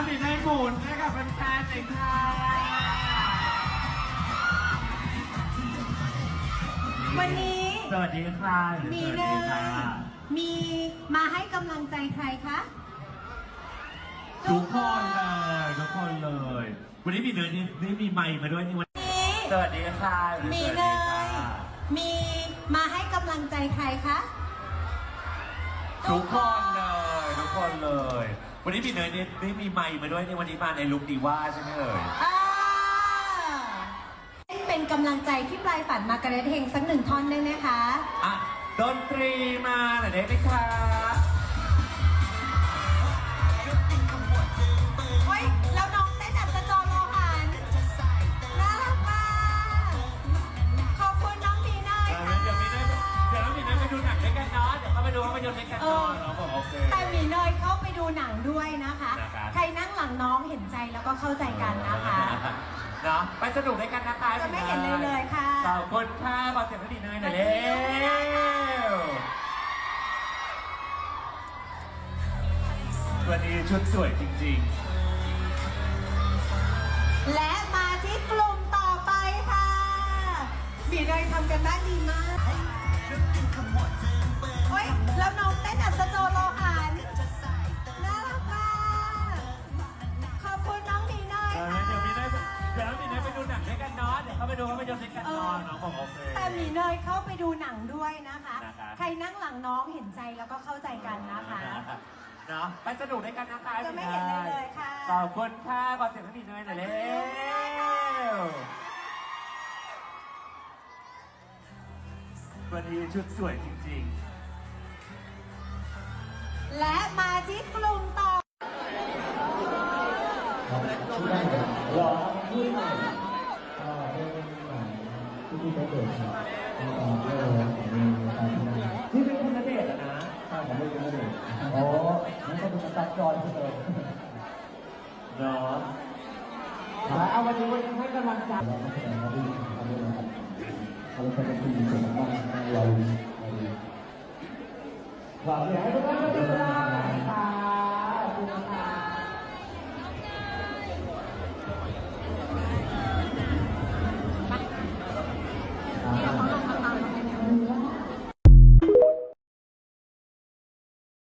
นให้กับแฟนๆหน่อยค่ะวันนี้สวัสดีค่ะมีสเนวัสดียค่ะมีมาให้กำลังใจใครคะ ทุกคนเลยทุกคนเลย วันนี้มีเนยนี่นี่มีไมค์มาด้วยนี่วันนี้สวัสดีค่ะมีสวัสเนดียค่ะมีมาให้กำลังใจใครคะ ทุกคนเลยทุก คนเลย วันนี้มีเนยนี่นี่มีไมค์มาด้วยนี่วันนี้มาในลุคดีว่าใช่ไหมเอ่ย อ่าเป็นกำลังใจที่ปลายฝันมาการะเทงสักหนึ่งท่อนได้ไหมคะ อะ ดนตรีมาหน่อยได้ไหมคะ พยนตร์ด้วยกันเอเนาะอน้องบอกโอเค แต่หมีเนยเข้าไปดูหนังด้วยนะคะ นะครับ ใครนั่งหลังน้องเห็นใจแล้วก็เข้าใจกันนะคะ เนาะไปสนุกด้วยกันนะคะจะไม่เห็นเลยเลยค่ะ ขอบคุณค่ะขอเสียงให้ดีเนยหน่อยเร็ววันนี้ชุดสวยจริง และมาที่กลุ่มต่อไปค่ะหมีเนยทำกันบ้านดีมาก เขาไปดูภาพยนตร์ด้วยกันเนาะน้องบอกโอเค แต่หมีเนยเข้าไปดูหนังด้วยนะคะ นะคะ ใครนั่งหลังน้องเห็นใจแล้วก็เข้าใจกันนะคะ เนาะไปสนุกด้วยกันนะคะจะไม่เห็นเลยเลยค่ะ ขอบคุณค่ะขอเสียงให้ดีเนยหน่อยเร็ววันนี้ชุดสวยจริงๆ และมาที่กลุ่มต่อชื่อได้ไหมรอพูดหน่อยก็เป็นหนัง ที่พี่ได้เกิดครับมีตอนเรื่องของมีการทำงานที่เป็นคุณณเดชน์อะนะใช่ผมไม่รู้เลยโอ้งั้นก็เป็นตัดจอยเลยเนาะเอาวันนี้วันนี้ให้กำลังใจเราไม่แสดงว่าพี่ทำด้วยนะครับเขาเป็นคนที่มีส่วนมากเราเราฝากอยากให้ทุกท่านมาติดตาม